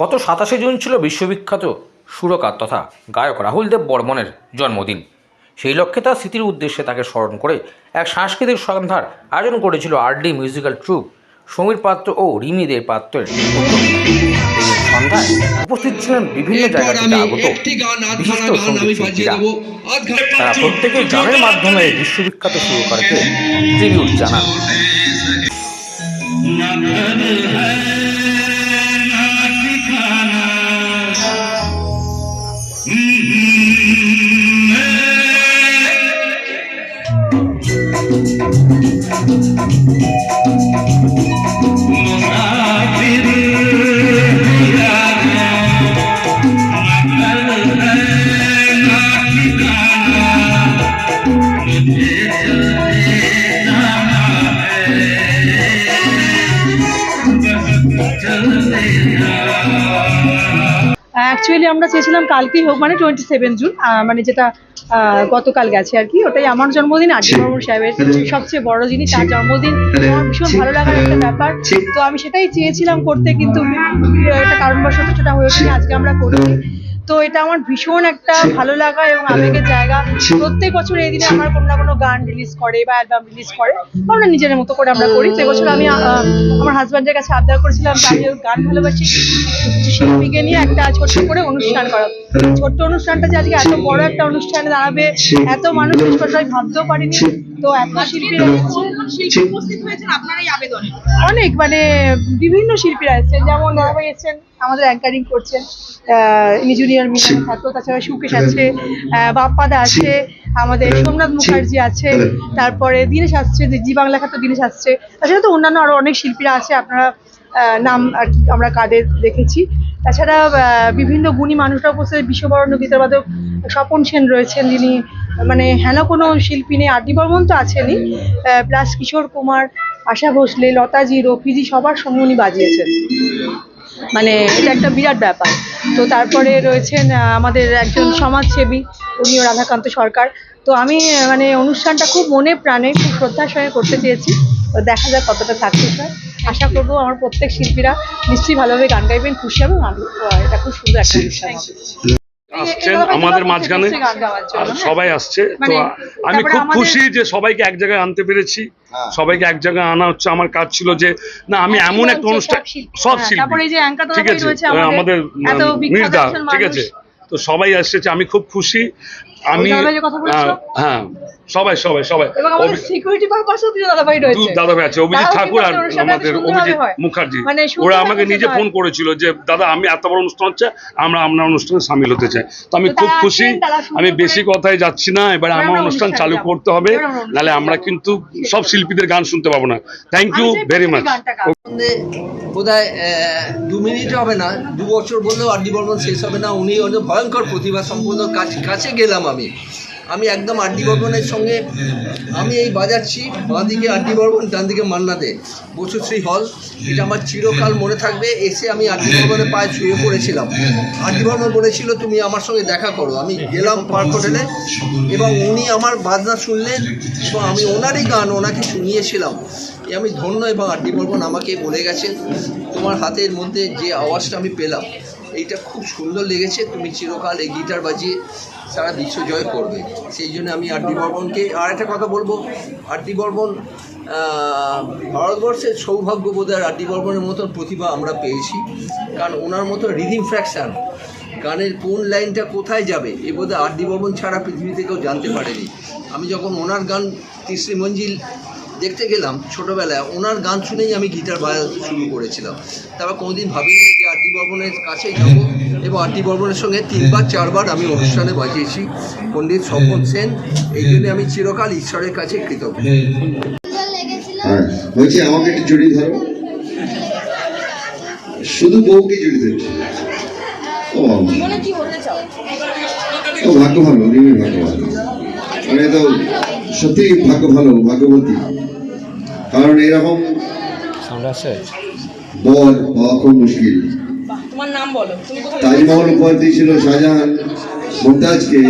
গত সাতাশে জুন ছিল বিশ্ববিখ্যাত সুরকার তথা গায়ক রাহুল দেব বর্মনের জন্মদিন। সেই লক্ষ্যে তার স্মৃতির উদ্দেশ্যে তাকে স্মরণ করে এক সাংস্কৃতিক সন্ধ্যার আয়োজন করেছিল আরডি মিউজিক্যাল ট্রুপ সমীর পাত্র ও রিমি দে পাত্রের। সন্ধ্যায়। উপস্থিত ছিলেন বিভিন্ন জায়গা থেকে আগত বিশিষ্ট সংগীত শিল্পীরা তারা প্রত্যেকেই গানের মাধ্যমে বিশ্ববিখ্যাত সুরকারকে ট্রিবিউট জানান। Thank you. অ্যাকচুয়ালি আমরা চেয়েছিলাম কালকেই হোক মানে টোয়েন্টি সেভেন জুন মানে যেটা গতকাল গেছে আর কি, ওটাই আমার জন্মদিন আরডি বর্মন সাহেবের সবচেয়ে বড় জিনিস, তার জন্মদিন। ভীষণ ভালো লাগার একটা ব্যাপার। তো আমি সেটাই চেয়েছিলাম করতে, কিন্তু একটা কারণবশত সেটা হয়ে ওঠেনি, আজকে আমরা করেছি। তো এটা আমার ভীষণ একটা ভালো লাগা এবং আবেগের জায়গা। প্রত্যেক বছর এই দিনে আমার কোনো না কোনো গান রিলিজ করে বা অ্যালবাম রিলিজ করে, আমরা নিজের মতো করে আমরা করি। তো এবছর আমি আমার হাজব্যান্ডের কাছে আবদার করেছিলাম গান ভালোবাসি একটা ছোট্ট করে অনুষ্ঠান করা। ছোট্ট অনুষ্ঠানটা যে আজকে এত বড় একটা অনুষ্ঠানে দাঁড়াবে এত মানুষ সবাই ভাবতেও পারিনি। তো এত শিল্পীরা অনেক মানে বিভিন্ন শিল্পীরা এসেছেন যেমন দাদাভাই এসেছেন আমাদের অ্যাঙ্কারিং করছেন আহ, ইনি জুনিয়র মিলন ছাত্র তাছাড়া সুকেশ আছে আহ, বাপ্পাদা আছে আমাদের সোমনাথ মুখার্জি আছে তারপরে দিনেশ আসছে যে জি বাংলা খাতো দিনেশ আসছে। তাছাড়া তো অন্যান্য আরও অনেক শিল্পীরা আছে আপনারা আহ, নাম আর কি আমরা কাদের দেখেছি। তাছাড়া বিভিন্ন গুণী মানুষরা উপস্থিত, বিশ্ববরণ্য গীতাবাদক স্বপন সেন রয়েছেন, যিনি মানে হেন কোনো শিল্পী নেই, আদি বর্মন তো আছেনই প্লাস কিশোর কুমার, আশা ভোসলে, লতাজি, রফিজি, সবার সঙ্গে উনি বাজিয়েছেন। মানে এটা একটা বিরাট ব্যাপার। তো তারপরে রয়েছেন আমাদের একজন সমাজসেবী, উনিও রাধাকান্ত সরকার। তো আমি মানে অনুষ্ঠানটা খুব মনে প্রাণে, খুব শ্রদ্ধার সঙ্গে করতে চেয়েছি। দেখা যাক কতটা থাকছে, স্যার। আশা করব আমার প্রত্যেক শিল্পীরা নিশ্চয়ই ভালোভাবে গান গাইবেন খুশি আমি এটা খুব সুন্দর একটা অনুষ্ঠান হবে আসছেন আমাদের মাঝখানে। হ্যাঁ। সবাই আসছে। তো মানে আমি খুব খুশি যে সবাইকে এক জায়গায় আনতে পেরেছি। সবাইকে এক জায়গায় আনা হচ্ছে। আমার কাজ ছিল যে না আমি হ্যাঁ, এমন একটা অনুষ্ঠান সব হ্যাঁ, শিল্পী। তারপরে এই যে অ্যাঙ্কার ঠিক আছে। আমাদের এত নির্দা ঠিক আছে। তো সবাই এসেছে আমি খুব খুশি। আমি দাদাভাই যে কথা বলছো? আহ, হ্যাঁ। সবাই সবাই সবাই। সিকিউরিটি পারপাসও দুটো দাদাভাই দু রয়েছে। দাদা ভাই আছে অভিজিৎ ঠাকুর আর আমাদের অভিজিৎ মুখার্জি। মানে ওরা আমাকে নিজে ফোন করেছিল যে দাদা আমি এত বড় অনুষ্ঠান হচ্ছে আমরা আপনার অনুষ্ঠানে সামিল হতে চাই। তো আমি খুব খুশি আমি বেশি কথায় যাচ্ছি না এবার আমার অনুষ্ঠান চালু করতে হবে নাহলে আমরা কিন্তু সব শিল্পীদের গান শুনতে পাবো না। থ্যাংক ইউ ভেরি মাচ বোধহয় আহ, দু মিনিট হবে না দু বছর বললেও আরডি বর্মন শেষ হবে না। উনি অনেক ভয়ঙ্কর প্রতিভা সম্পূর্ণ কাছে কাছে গেলাম আমি। আমি। আমি একদম আরডি বর্মনের সঙ্গে আমি এই বাজাচ্ছি, বাঁ দিকে আরডি বর্মন, ডান দিকে মান্না দে বসুশ্রী হল, এটা আমার চিরকাল মনে থাকবে, এসে আমি আরডি বর্মনের পায়ে ছুঁয়ে পড়েছিলাম। আরডি বর্মন বলেছিল, তুমি আমার সঙ্গে দেখা করো। আমি গেলাম পার্ক হোটেলে, এবং উনি আমার বাজনা শুনলেন, এবং আমি ওনারই গান ওনাকে শুনিয়েছিলাম। আমি ধন্য, এবং আরডি বর্মন আমাকে বলে গেছেন, তোমার হাতের মধ্যে যে আওয়াজটা আমি পেলাম এইটা খুব সুন্দর লেগেছে। তুমি চিরকাল এই গিটার বাজিয়ে সারা বিশ্ব জয় করবে। সেই জন্য আমি আরডি বর্মনকে আর একটা কথা বলব। আরডি বর্মন ভারতবর্ষের সৌভাগ্য বোধহয় আরডি বর্মনের মতন প্রতিভা আমরা পেয়েছি। কারণ ওনার মতো রিদিম ফ্র্যাকশান গানের কোন লাইনটা কোথায় যাবে, এ বোধহয় আরডি বর্মন ছাড়া পৃথিবীতে কেউ জানতে পারেনি। আমি যখন ওনার গান তিসরি মঞ্জিল দেখতে গেলাম ছোটোবেলায়, ওনার গান শুনেই আমি গিটার বাজাতে শুরু করেছিলাম। তারপর কোনোদিন ভাবিনি যে আরডি বর্মনের কাছেই যাব। এবং আরডি বর্মনের সঙ্গে তিনবার, চারবার আমি অনুষ্ঠানে বাজিয়েছি। পণ্ডিত স্বপন সেন, এই জন্য আমি চিরকাল ঈশ্বরের কাছে কৃতজ্ঞ। হ্যাঁ বলছি, আমাকে একটু জড়িয়ে ধরো। শুধু বউকে জড়িয়ে ধরছি ও ভাগ্য ভালো ভাগ্য ভালো। মানে তো সত্যি ভাগ্য ভালো ভাগ্যবতী। কারণ এরকম বর পাওয়া খুব মুশকিল। বাহ, তোমার নাম বলো তুমি কোথায়? তাজমহল উপহার দিয়েছিল শাহজাহান মুমতাজকে।